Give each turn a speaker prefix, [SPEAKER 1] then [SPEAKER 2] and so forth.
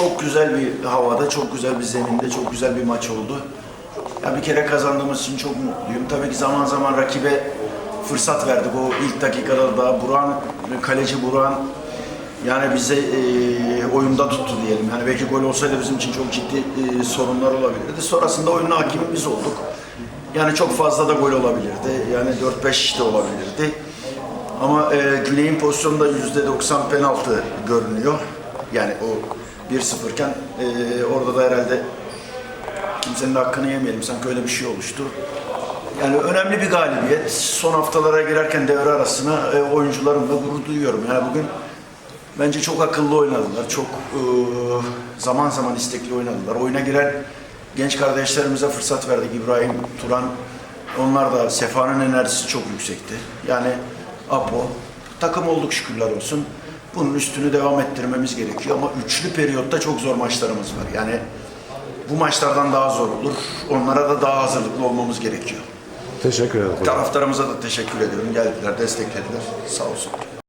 [SPEAKER 1] çok güzel bir havada, çok güzel bir zeminde, çok güzel bir maç oldu. Ya bir kere kazandığımız için çok mutluyum. Tabii ki zaman zaman rakibe fırsat verdik. O ilk dakikada da Buran, kaleci Buran yani bize e, oyunda tuttu diyelim. Yani belki gol olsaydı bizim için çok ciddi e, sorunlar olabilirdi. Sonrasında oyunun hakimi biz olduk. Yani çok fazla da gol olabilirdi. Yani 4-5 de olabilirdi. Ama e, Güney'in pozisyonunda %90 penaltı görünüyor. Yani o 1-0 iken e, orada da herhalde kimsenin hakkını yemeyelim. Sanki öyle bir şey oluştu. Yani önemli bir galibiyet. Son haftalara girerken devre arasına e, oyuncularımla gurur duyuyorum. Yani bugün bence çok akıllı oynadılar. Çok e, zaman zaman istekli oynadılar. Oyuna giren genç kardeşlerimize fırsat verdik. İbrahim, Turan. Onlar da Sefa'nın enerjisi çok yüksekti. Yani Apo. Takım olduk şükürler olsun. Bunun üstünü devam ettirmemiz gerekiyor ama üçlü periyotta çok zor maçlarımız var. Yani bu maçlardan daha zor olur. Onlara da daha hazırlıklı olmamız gerekiyor.
[SPEAKER 2] Teşekkür ederim.
[SPEAKER 1] Taraftarımıza da teşekkür ediyorum. Geldiler, desteklediler. Sağ olsun.